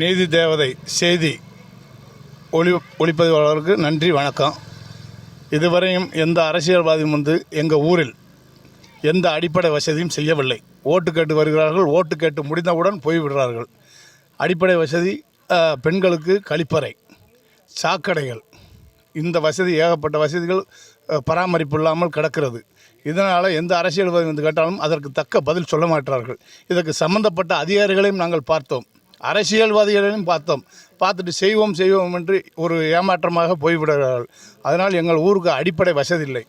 நீதி தேவதை செய்தி ஒளி ஒளிப்பதிவாளருக்கு நன்றி வணக்கம். இதுவரையும் எந்த அரசியல்வாதியும் வந்து எங்கள் ஊரில் எந்த அடிப்படை வசதியும் செய்யவில்லை. ஓட்டு கேட்டு வருகிறார்கள் ஓட்டு கேட்டு முடிந்தவுடன் போய்விடுறார்கள் அடிப்படை வசதி பெண்களுக்கு கழிப்பறை சாக்கடைகள். இந்த வசதி ஏகப்பட்ட வசதிகள் பராமரிப்பு இல்லாமல் கிடக்கிறது. இதனால் எந்த அரசியல்வாதி வந்து கேட்டாலும் அதற்கு தக்க பதில் சொல்ல மாட்டார்கள். இதற்கு சம்பந்தப்பட்ட அதிகாரிகளையும் நாங்கள் பார்த்தோம். அரசியல்வாதிகளையும் பார்த்தோம். பார்த்துட்டு செய்வோம் செய்வோம் என்று ஒரு ஏமாற்றமாக போய்விடுகிறார்கள். அதனால் எங்கள் ஊருக்கு அடிப்படை வசதி இல்லை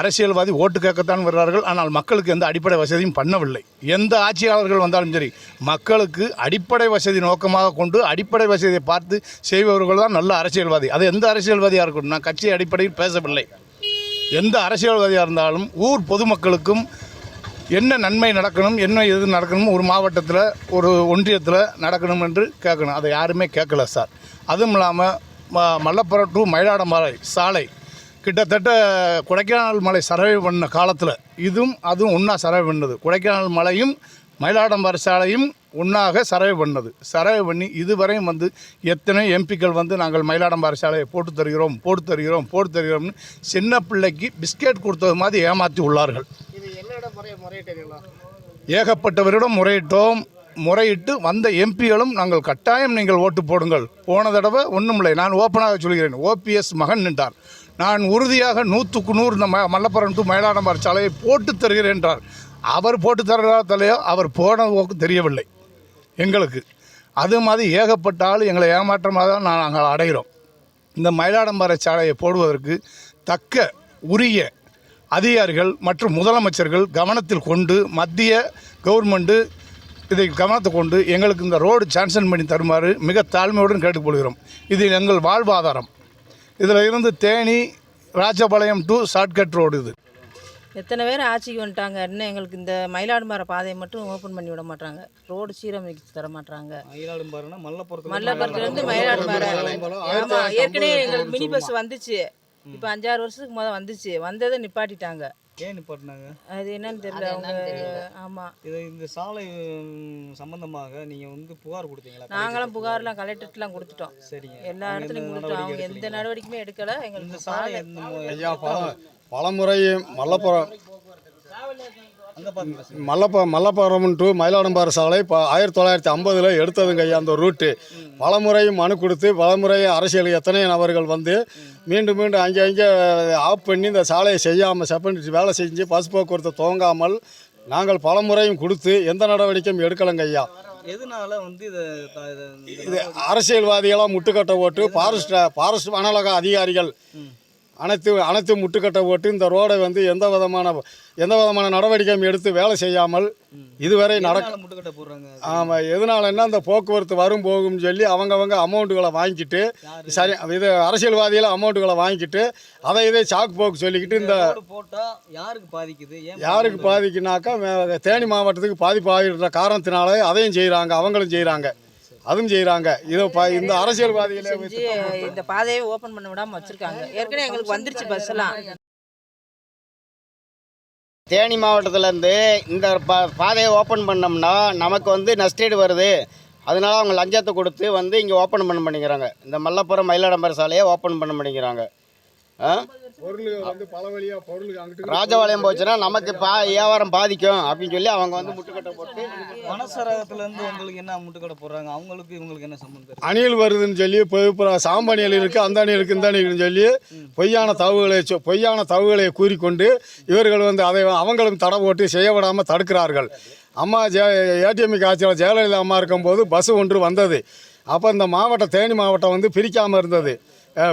அரசியல்வாதி ஓட்டு கேட்கத்தான் வருகிறார்கள் ஆனால் மக்களுக்கு எந்த அடிப்படை வசதியும் பண்ணவில்லை. எந்த ஆட்சியாளர்கள் வந்தாலும் சரி மக்களுக்கு அடிப்படை வசதி நோக்கமாக கொண்டு அடிப்படை வசதியை பார்த்து செய்பவர்கள் தான் நல்ல அரசியல்வாதி. அது எந்த அரசியல்வாதியாக இருக்கட்டும். நான் கட்சி அடிப்படையில் பேசவில்லை. எந்த அரசியல்வாதியாக இருந்தாலும் ஊர் பொதுமக்களுக்கும் என்ன நன்மை நடக்கணும் என்ன எது நடக்கணும் ஒரு மாவட்டத்தில் ஒரு ஒன்றியத்தில் நடக்கணும் என்று கேட்கணும். அதை யாருமே கேட்கல சார். அதுவும் இல்லாமல் ம- மல்லப்புரம் டு மயிலாடமலை சாலை கிட்டத்தட்ட கொடைக்கானல் மலை சர்வே பண்ண காலத்தில் இதுவும் அதுவும் ஒன்றா சர்வே பண்ணது. கொடைக்கானல் மலையும் மயிலாடம்பர சாலையும் ஒன்றாக சர்வே பண்ணது. சர்வே பண்ணி இதுவரையும் வந்து எத்தனை எம்பிக்கள் வந்து நாங்கள் மயிலாடம்பாறை சாலையை போட்டு தருகிறோம் போட்டு தருகிறோம் போட்டு தருகிறோம்னு சின்ன பிள்ளைக்கு பிஸ்கெட் கொடுத்தது மாதிரி ஏமாற்றி உள்ளார்கள். ஏகப்பட்டவரிடம் முறையிட்டோம். முறையிட்டு வந்த எம்பிகளும் நாங்கள் கட்டாயம் நீங்கள் ஓட்டு போடுங்கள். போன தடவை ஒன்றுமில்லை நான் ஓப்பனாக சொல்கிறேன். ஓபிஎஸ் மகன் நின்றார். நான் உறுதியாக நூற்றுக்கு நூறு இந்த ம மல்லப்புரம் டு மயிலாடம்பார் சாலையை போட்டு தருகிறேன் என்றார். அவர் போட்டு தருகிறா தலையோ அவர் போன போக்கு தெரியவில்லை. எங்களுக்கு. அது மாதிரி ஏகப்பட்ட ஆள் எங்களை ஏமாற்றமாக தான் நான் நாங்கள் அடைகிறோம். இந்த மயிலாடம்பாறை சாலையை போடுவதற்கு தக்க உரிய அதிகாரிகள் மற்றும் முதலமைச்சர்கள் கவனத்தில் கொண்டு மத்திய கவர்மெண்ட்டு இதை கவனத்தை கொண்டு எங்களுக்கு இந்த ரோடு சான்சன் பண்ணி தருமாறு மிக தாழ்மையுடன் கேட்டுக்கொள்கிறோம். இது எங்கள் வாழ்வாதாரம். இதில் இருந்து Theni Rajapalayam to shortcut road இது. எத்தனை பேர் ஆட்சிக்கு வந்துட்டாங்க? இன்னும் எங்களுக்கு இந்த மயிலாடுமர பாதையை மட்டும் ஓப்பன் பண்ணி விட மாட்டாங்க. ரோடு சீரமைச்சு தர மாட்டாங்க. மயிலாடும் பாருன்னா மல்லப்புறத்துல மல்லபுரத்துலேருந்து மயிலாடுமர ஆமாம் ஏற்கனவே எங்களுக்கு மினி பஸ் வந்துச்சு. இப்போ அஞ்சாறு வருஷத்துக்கு முதல் வந்துச்சு. வந்ததை நிப்பாட்டிட்டாங்க. ஏன் நிப்பாட்டினாங்க? அது என்னன்னு தெரியல அவங்க. ஆமாம் இது இந்த சாலை சம்பந்தமாக நீங்க வந்து புகார் கொடுத்தீங்களா? நாங்களும் புகார்லாம் கலெக்டர்லாம் கொடுத்துட்டோம். சரிங்க. எல்லா இடத்துலையும் கொடுத்துட்டோம். அவங்க எந்த நடவடிக்கையுமே எடுக்கலை. இந்த எங்களுக்கு சாலை எந்த மு- ஐயா பல பலமுறை மல்லப்புறம். மல்லப்ப மல்லப்புரம் டு மயிலாடம்பாறை சாலை இப்போ ஆயிரத்தி தொள்ளாயிரத்தி ஐம்பதில் எடுத்ததுங்க ஐயா அந்த ரூட்டு பலமுறை மனு கொடுத்து பலமுறை அரசியல் எத்தனை நபர்கள் வந்து மீண்டும் மீண்டும் அங்கே அங்கே ஆஃப் பண்ணி இந்த சாலையை செய்யாமல் செப்பனிட்டு வேலை செஞ்சு பஸ் போக்குவரத்து துவங்காமல் நாங்கள் பலமுறையும் கொடுத்து எந்த நடவடிக்கையும் எடுக்கலைங்க ஐயா. எதனால வந்து இத அரசியல்வாதிகளாக முட்டுக்கட்டை போட்டு ஃபாரஸ்ட் ஃபாரஸ்ட் வனலக அதிகாரிகள் அனைத்து அனைத்து முட்டுக்கட்டை போட்டு இந்த ரோடை வந்து எந்த விதமான எந்த விதமான நடவடிக்கையும் எடுத்து வேலை செய்யாமல் இதுவரை நடக்க முட்டுக்கட்டை போடுறாங்க? ஆமாம் எதனாலன்னா இந்த போக்குவரத்து வரும் போகும்னு சொல்லி அவங்கவங்க அமௌண்ட்டுகளை வாங்கிக்கிட்டு சரி இது அரசியல்வாதிகள் அமௌண்ட்டுகளை வாங்கிக்கிட்டு அதை இதை சாக்கு போக்கு சொல்லிக்கிட்டு இந்த ரோடு போட்டா யாருக்கு பாதிக்குது? யாருக்கு பாதிக்குனாக்கா தேனி மாவட்டத்துக்கு பாதிப்பு ஆகிடுற காரணத்தினாலே அதையும் செய்கிறாங்க அவங்களும் செய்கிறாங்க அதுவும் செய்கிறாங்க இதை ப இந்த அரசியல்வாதிகளே செஞ்சு இந்த பாதையை ஓப்பன் பண்ண விடாம வச்சிருக்காங்க. ஏற்கனவே எங்களுக்கு வந்துருச்சு பஸ் எல்லாம். தேனி மாவட்டத்திலேருந்து இந்த பா பாதையை ஓப்பன் பண்ணோம்னா நமக்கு வந்து நஷ்டீடு வருது. அதனால அவங்க லஞ்சத்தை கொடுத்து வந்து இங்கே ஓப்பன் பண்ண மாட்டேங்கிறாங்க இந்த மல்லப்புரம் மயிலாடம்பர சாலையை ஓப்பன் பண்ண மாட்டேங்கிறாங்க ராஜபாளையம் போச்சுன்னா நமக்கு பா வியாபாரம் பாதிக்கும் அப்படின்னு சொல்லி அவங்க வந்து முட்டுக்கட்டை போட்டு வனசரகத்துல இருந்து உங்களுக்கு என்ன முட்டுக்கட்டை போடுறாங்க? அவங்களுக்கு இவங்களுக்கு என்ன சம்பந்தம் இருக்கு? அணில் வருதுன்னு சொல்லி இப்போ இப்போ சாம்பு அணில் இருக்குது அந்த அணில் இருக்குது இந்த அணில்னு சொல்லி பொய்யான தகவல்களை சொ- பொய்யான தகவல்களை கூறிக்கொண்டு இவர்கள் வந்து அதை அவங்களும் தடை போட்டு செய்ய விடாமல் தடுக்கிறார்கள். அம்மா ஜெ ஏடிஎம்கே ஆட்சியில் ஜெயலலிதா அம்மா இருக்கும்போது பஸ் ஒன்று வந்தது. அப்போ இந்த மாவட்டம் தேனி மாவட்டம் வந்து பிரிக்காமல் இருந்தது.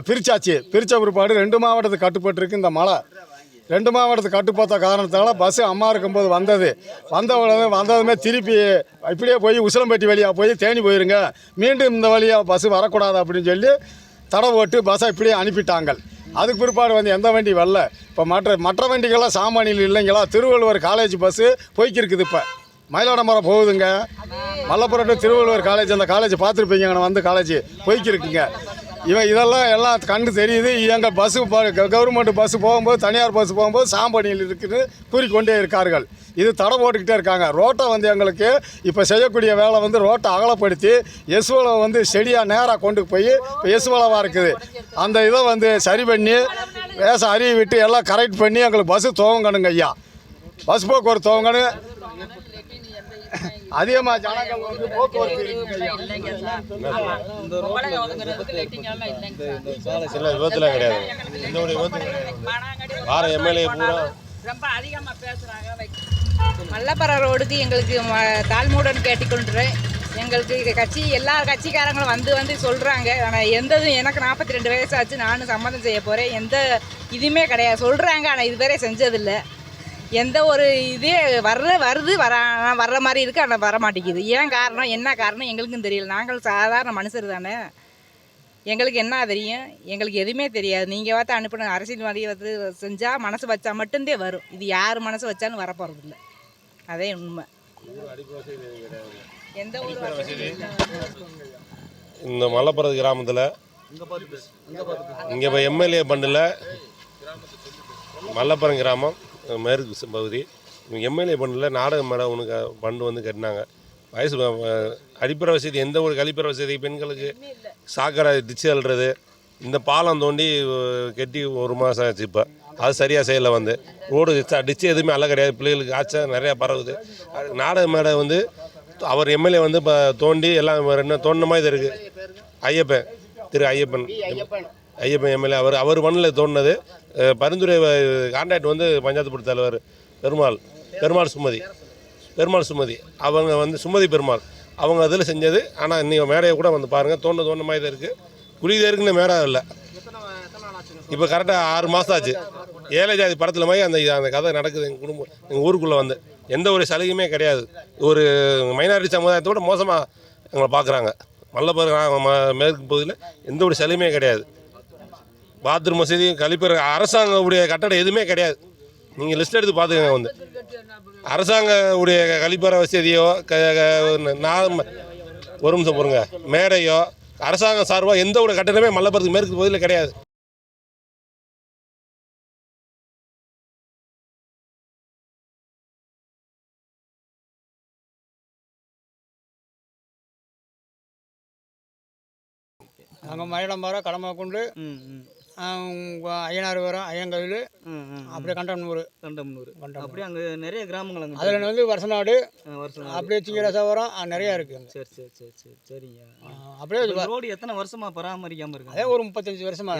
பிரிச்சாச்சு. பிரித்த பிற்பாடு ரெண்டு மாவட்டத்துக்கு கட்டுப்பட்டிருக்கு இந்த மழை. ரெண்டு மாவட்டத்துக்கு கட்டுப்பாத்த காரணத்தால் பஸ்ஸு அம்மா இருக்கும்போது வந்தது. வந்த உடனே வந்ததுமே திருப்பி இப்படியே போய் உசிலம்பட்டி வழியாக போய் தேனி போயிருங்க. மீண்டும் இந்த வழியாக பஸ்ஸு வரக்கூடாது அப்படின்னு சொல்லி தடை போட்டு பஸ்ஸை இப்படியே அனுப்பிட்டாங்க. அதுக்கு பிற்பாடு வந்து எந்த வண்டி வரல. இப்போ மற்ற மற்ற வண்டிகள்லாம் சாமானியில் இல்லைங்களா? திருவள்ளுவர் காலேஜ் பஸ்ஸு போய்க்கிருக்குது இப்போ. மயிலாடம்பரம் போகுதுங்க. மல்லப்புரம் திருவள்ளுவர் காலேஜ் அந்த காலேஜ் பார்த்துருப்பீங்க நான் வந்து காலேஜ் போய்க்கிருக்குங்க. இவன் இதெல்லாம் எல்லாம் கண்டு தெரியுது. எங்கள் பஸ்ஸு கவர்மெண்ட் பஸ்ஸு போகும்போது தனியார் பஸ் போகும்போது சாம்பணியில் இருக்குன்னு கூறிக்கொண்டே இருக்கார்கள். இது தடை போட்டுக்கிட்டே இருக்காங்க. ரோட்டை வந்து எங்களுக்கு இப்போ செய்யக்கூடிய வேலை வந்து ரோட்டை அகலப்படுத்தி எசுவலை வந்து செடியாக நேராக கொண்டு போய் இப்போ எசுவலவாக இருக்குது. அந்த இதை வந்து சரி பண்ணி வேச அறிவி விட்டு எல்லாம் கரெக்ட் பண்ணி எங்களுக்கு பஸ்ஸு துவங்கணுங்க ஐயா. பஸ் போக்குவரத்து துவங்கணும். அதிகமாக ஜனங்கள் வந்து போக்குவரத்து சில விபத்துல கிடையாது. ஒரு விபத்து கிடையாது. வார எம்எல்ஏ பூரா ரொம்ப அதிகமாக பேசுகிறாங்க மல்லப்பற ரோடுக்கு எங்களுக்கு தாழ்மையுடன் கேட்டுக்கொண்டுறேன் எங்களுக்கு இது கட்சி எல்லா கட்சிக்காரங்களும் வந்து வந்து சொல்கிறாங்க ஆனால் எந்த இதுவும் எனக்கு நாற்பத்தி ரெண்டு வயசு ஆச்சு. நானும் சம்மதம் செய்ய போகிறேன் எந்த இதுவுமே கிடையாது. சொல்கிறாங்க ஆனால் இதுவரை செஞ்சதில்லை. எந்த ஒரு இதே வர்ற வருது வர வர்ற மாதிரி இருக்குது ஆனால் வர மாட்டேங்குது. ஏன் காரணம் என்ன காரணம் எங்களுக்கும் தெரியல. நாங்கள் சாதாரண மனுஷர் தானே. எங்களுக்கு என்ன தெரியும்? எங்களுக்கு எதுவுமே தெரியாது. நீங்கள் பார்த்து அனுப்பின அரசியல்வாதி வந்து செஞ்சால் மனசு வச்சா மட்டும்தான் வரும். இது யார் மனசு வச்சாலும் வர போகிறதில்ல அதே உண்மை. எந்த ஒரு இல்ல. இந்த மலைப்புறது கிராமத்தில் இங்கே இப்போ எம்எல்ஏ பண்டில் மல்லப்புறம் கிராமம். மேற்கு பகுதி. எம்எல்ஏ பண்ணல நாடக மேடம் ஒன்று க- பண்டு வந்து கட்டினாங்க. வயசு அஹ், அடிப்படை வசதி எந்த ஒரு கழிப்பற வசதி? பெண்களுக்கு சாக்கடை டிச்சு அல்றது இந்த பாலம் தோண்டி கட்டி ஒரு மாதம் ஆச்சு இப்போ. அது சரியாக செய்யலை வந்து. ரோடு டிச்சு எதுவுமே அல்ல கிடையாது. பிள்ளைகளுக்கு ஆச்சா நிறையா பரவுது. நாடக மேடை வந்து அவர் எம்எல்ஏ வந்து இப்போ தோண்டி எல்லாம் என்ன தோண்டின மாதிரி இது இருக்குது ஐயப்பன். திரு ஐயப்பன். ஐயப்பன் எம்எல்ஏ அவர் அவர் மண்ணில் தோணுனது பரிந்துரை கான்ட்ராக்ட் வந்து பஞ்சாயத்து போர்டு தலைவர் பெருமாள் பெருமாள் சுமதி பெருமாள் சுமதி. அவங்க வந்து சுமதி பெருமாள். அவங்க அதில் செஞ்சது. ஆனால் இன்றைக்கி மேடையை கூட வந்து பாருங்கள் தோண்ட தோண்ட மாதிரி தான் இருக்குது குளிதேருக்குன்னு மேடை இல்லை இப்போ கரெக்டாக ஆறு மாதம் ஆச்சு. ஏழை ஜாதி படத்தில் மாதிரி அந்த அந்த கதை நடக்குது எங்கள் குடும்பம் எங்கள் ஊருக்குள்ளே வந்து. எந்த ஒரு சலுகையுமே கிடையாது. ஒரு மைனாரிட்டி சமுதாயத்தோட மோசமாக எங்களை பார்க்குறாங்க. மல்லப்பர் மேற்கு பகுதியில் எந்த ஒரு சலுகையுமே கிடையாது. பாத்ரூம் வசதி கழிப்பற அரசாங்க உடைய கட்டடம் எதுவுமே கிடையாது. நீங்கள் லிஸ்ட் எடுத்து பார்த்துக்கங்க வந்து. அரசாங்க உடைய கழிப்பற வசதியோ க நான் ஒரு நிமிஷம் பொறுங்க. மேடையோ அரசாங்கம் சார்பாக எந்த ஒரு கட்டணமே மல்லபுரத்துக்கு மேற்கு பகுதியில் கிடையாது. நாங்கள் மயிலம்பாறை கடமாக்குண்டு ம் ம். ஐயனார் வரோம் ம் அப்படியே கண்டம்னூர். கண்டம்னூர். அப்படியே அங்கே நிறைய கிராமங்கள் அங்கே அதில் வந்து வருஷநாடு வருஷம் அப்படியே சிங்கரசவரம் நிறையா இருக்குது சரி சரி சரி சரி. சரிங்க. அப்படியே ரோடு எத்தனை வருஷமா பராமரிக்காம அதே இருக்காங்க ஒரு முப்பத்தஞ்சு வருஷமா.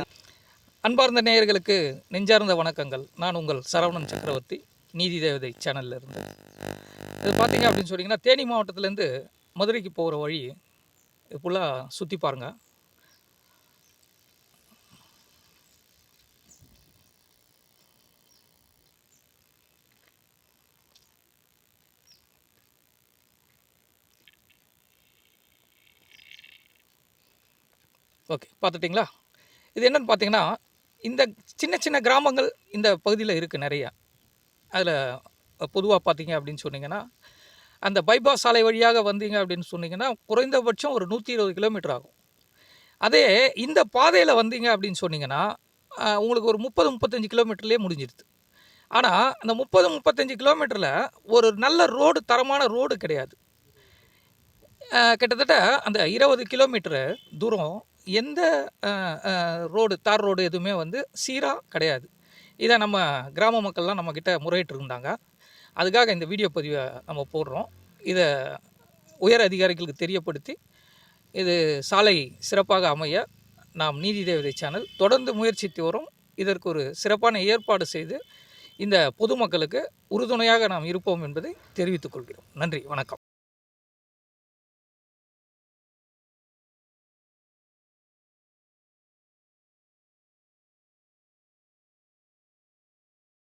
அன்பார்ந்த நேயர்களுக்கு நெஞ்சார்ந்த வணக்கங்கள். நான் உங்கள் சரவணன் சக்கரவர்த்தி நீதி தேவதை சேனல்ல இருந்து. இது பார்த்தீங்க அப்படின்னு சொன்னீங்கன்னா தேனி மாவட்டத்துலேருந்து மதுரைக்கு போகிற வழி இது ஃபுல்லாக சுற்றி பாருங்க. ஓகே பார்த்துட்டிங்களா? இது என்னென்னு பார்த்தீங்கன்னா இந்த சின்ன சின்ன கிராமங்கள் இந்த பகுதியில் இருக்குது நிறையா. அதில் பொதுவாக பார்த்தீங்க அப்படின்னு சொன்னீங்கன்னா அந்த பைபாஸ் சாலை வழியாக வந்தீங்க அப்படின்னு சொன்னிங்கன்னா குறைந்தபட்சம் ஒரு நூற்றி இருபது கிலோமீட்டர் ஆகும். அதே இந்த பாதையில் வந்தீங்க அப்படின்னு சொன்னிங்கன்னா உங்களுக்கு ஒரு முப்பது முப்பத்தஞ்சு கிலோமீட்டர்லேயே முடிஞ்சிருது. ஆனால் அந்த முப்பது முப்பத்தஞ்சு கிலோமீட்டரில் ஒரு நல்ல ரோடு தரமான ரோடு கிடையாது. கிட்டத்தட்ட அந்த இருபது கிலோமீட்டரு தூரம் எந்த ரோடு தார் ரோடு எதுவுமே வந்து சீராக கிடையாது. இதை நம்ம கிராம மக்கள்லாம் நம்மக்கிட்ட முறையிட்டு இருந்தாங்க அதுக்காக இந்த வீடியோ பதிவை நம்ம போடுறோம். இதை உயர் அதிகாரிகளுக்கு தெரியப்படுத்தி இது சாலை சிறப்பாக அமைய நாம் நீதி தேவதை சேனல் தொடர்ந்து முயற்சித்து வரும். இதற்கு ஒரு சிறப்பான ஏற்பாடு செய்து இந்த பொதுமக்களுக்கு உறுதுணையாக நாம் இருப்போம் என்பதை தெரிவித்துக் கொள்கிறோம். நன்றி வணக்கம்.